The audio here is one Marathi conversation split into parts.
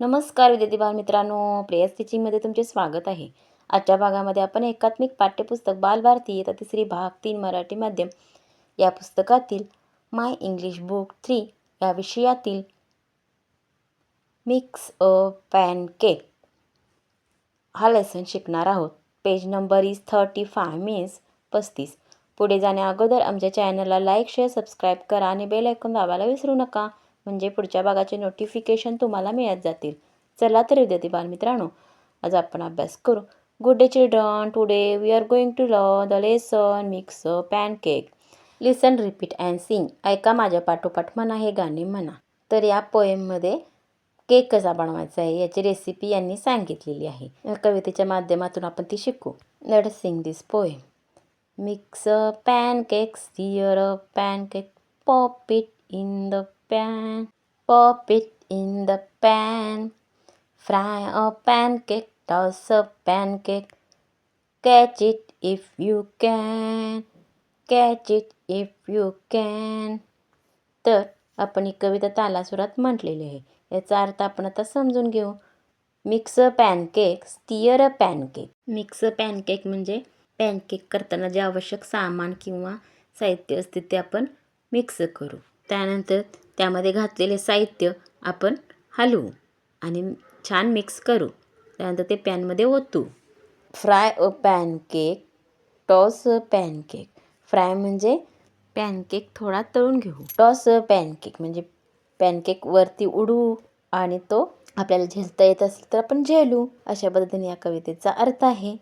नमस्कार विद्यार्थी बालमित्रांनो. प्रेयस टीचिंगमध्ये तुमचे स्वागत आहे. आजच्या भागामध्ये आपण एकात्मिक पाठ्यपुस्तक बालभारती येता तिसरी भाग तीन मराठी माध्यम. या पुस्तकातील माय इंग्लिश बुक थ्री या विषयातील मिक्स अ पॅन केक हा लेसन शिकणार आहोत. Page number is thirty five means पस्तीस. पुढे जाण्या अगोदर आमच्या चॅनलला लाईक शेअर सबस्क्राईब करा आणि बेल ऐकून दाबायला विसरू नका. म्हणजे पुढच्या भागाचे नोटिफिकेशन तुम्हाला मिळत जातील. चला तर विद्यार्थी बालमित्रांनो. आज आपण अभ्यास करू. Good day children today we are going to learn the lesson mix pancake listen repeat and sing ऐका माझ्या पाठोपाठ म्हणा हे गाणे म्हणा. तर या पोएममध्ये केक कसा बनवायचा आहे. याची रेसिपी यांनी सांगितलेली आहे. कवितेच्या माध्यमातून आपण ती शिकू. Let sing this poem mix pancakes pancake, stir a pop pop in the the pan, pop it in the pan. Fry a pancake, toss a pancake, catch it if you can, catch it if you can. तर आपण ही कविता तालासुरात म्हटलेली आहे. याचा अर्थ आपण आता समजून घेऊ. Mix pancake stir a pancake mix pancake म्हणजे पॅनकेक करताना जे आवश्यक सामान किंवा साहित्य असते ते आपण मिक्स करू. त्यानंतर त्यामध्ये घातलेले साहित्य आपण हलवू आणि छान मिक्स करू. त्यानंतर ते पॅनमध्ये ओतू. Fry a pancake toss a pancake fry म्हणजे पॅनकेक थोडा तळून घेऊ. टॉस अ पॅनकेक म्हणजे पॅनकेक वरती उडू आणि तो आपल्याला झेलता येत असेल तर आपण झेलू. अशा पद्धतीने या कवितेचा अर्थ आहे.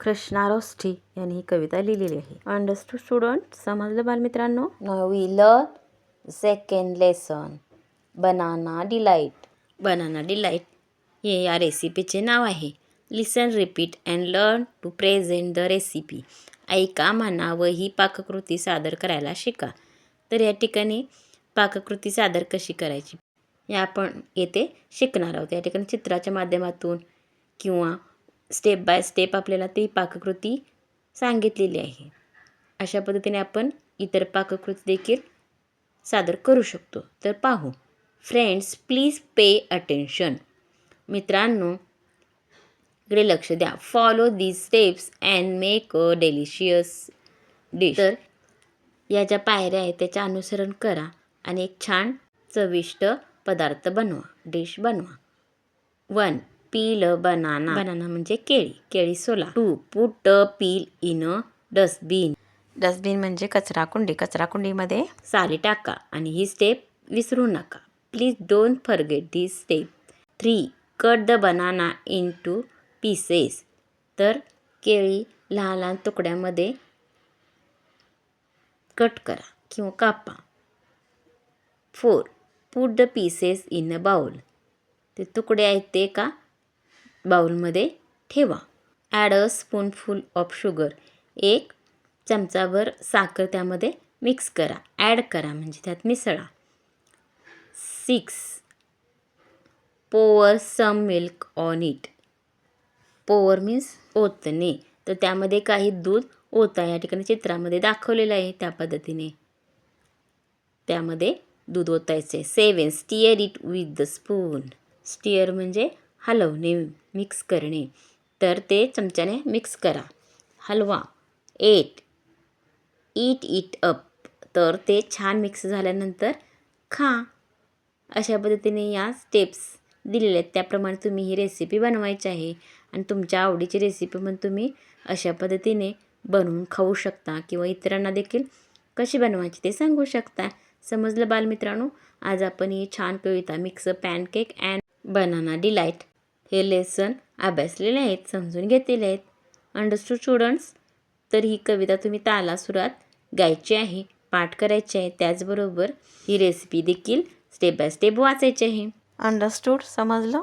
कृष्णा रोष्ठी यांनी ही कविता लिहिलेली आहे. अंडरस्टूड स्टुडंट समजलं बालमित्रांनो? We learn second lesson banana delight banana delight हे या रेसिपीचे नाव आहे. Listen repeat and learn to present the recipe ऐका म्हणा व ही पाककृती सादर करायला शिका. तर या ठिकाणी पाककृती सादर कशी करायची? या आपण येथे शिकणार आहोत. या ठिकाणी चित्राच्या माध्यमातून किंवा स्टेप बाय स्टेप आपल्याला ती पाककृती सांगितलेली आहे. अशा पद्धतीने आपण इतर पाककृती देखील सादर करू शकतो. तर पाहू. फ्रेंड्स प्लीज पे अटेन्शन मित्रांनो इकडे लक्ष द्या. Follow these steps and make a delicious dish तर या ज्या पायऱ्या आहेत त्याचे अनुसरण करा आणि एक छान चविष्ट पदार्थ बनवा. डिश बनवा. वन पील बनाना बनाना म्हणजे केळी. केळी सोला. Two put a peel in a dustbin dustbin म्हणजे कचराकुंडी कचराकुंडीमध्ये कचरा कुंडीमध्ये साली टाका आणि ही स्टेप विसरू नका. Please don't forget this step three cut the banana in two pieces तर केळी लहान लहान तुकड्यामध्ये कट करा किंवा कापा. Four put the pieces in a bowl ते तुकडे आहेत ते का बाउलमध्ये ठेवा. Add a spoonful of sugar एक चमचाभर साखर त्यामध्ये मिक्स करा. ॲड करा म्हणजे त्यात मिसळा. Six pour some milk on it pour means ओतणे. तर त्यामध्ये काही दूध ओता या ठिकाणी चित्रामध्ये दाखवलेलं आहे त्या पद्धतीने. त्यामध्ये दूध ओतायचे seven stir it with the spoon stir म्हणजे हलवणे मिक्स करणे. तर ते चमच्याने मिक्स करा. हलवा. एट ईट इट अप तर ते छान मिक्स झाल्यानंतर खा. अशा पद्धतीने या स्टेप्स दिलेल्या आहेत. त्याप्रमाणे तुम्ही ही रेसिपी बनवायची आहे. आणि तुमच्या आवडीची रेसिपी पण तुम्ही अशा पद्धतीने बनवून खाऊ शकता किंवा इतरांना देखील कशी बनवायची ते सांगू शकता. समजलं बालमित्रांनो? आज आपण ही छान कविता mix pancake and banana delight हे लेसन अभ्यासलेले आहेत समजून घेतलेले आहेत. अंडरस्टूड स्टुडंट्स तर ही कविता तुम्ही तालासुरात गायची आहे पाठ करायची आहे. त्याचबरोबर ही रेसिपी देखील स्टेप बाय स्टेप वाचायची आहे. अंडरस्टूड समजलं?